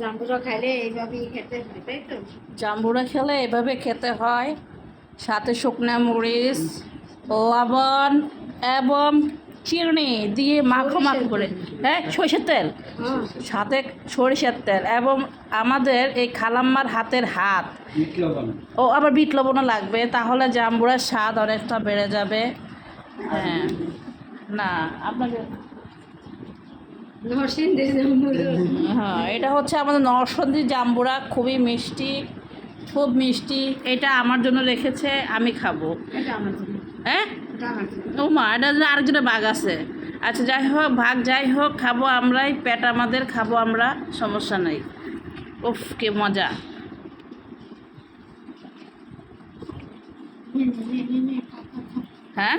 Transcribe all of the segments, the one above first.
জাম্বুরা এইভাবেই খেতে হয় তাই তো? জাম্বুরা খেলে এভাবে খেতে হয়। সাথে শুকনা মরিচ লবণ এবং চিনি দিয়ে মাখো মাখো করে। হ্যাঁ সরষের তেল। হ্যাঁ। সাথে সরিষার তেল এবং আমাদের এই খালাম্মার হাতের হাত। ও আবার বিট লবণও লাগবে। তাহলে জাম্বুরার স্বাদ অনেকটা বেড়ে যাবে। হ্যাঁ। না হ্যাঁ এটা হচ্ছে আমাদের নরসন্দী জাম্বুরা খুবই মিষ্টি খুব মিষ্টি। এটা আমার জন্য রেখেছে আমি খাব। হ্যাঁ? ও মা এটা আরেকজনের ভাগ আছে। আচ্ছা যাই হোক ভাগ যাই হোক খাব আমরাই পেট আমাদের খাব আমরা সমস্যা নেই। উফ কে মজা। হ্যাঁ?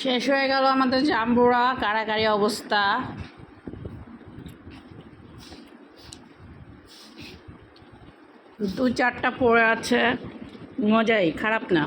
শেষ হয়ে গেল আমাদের জাম্বুরা কারাকারি অবস্থা। দু চারটা পড়ে আছে। মজাই খারাপ না।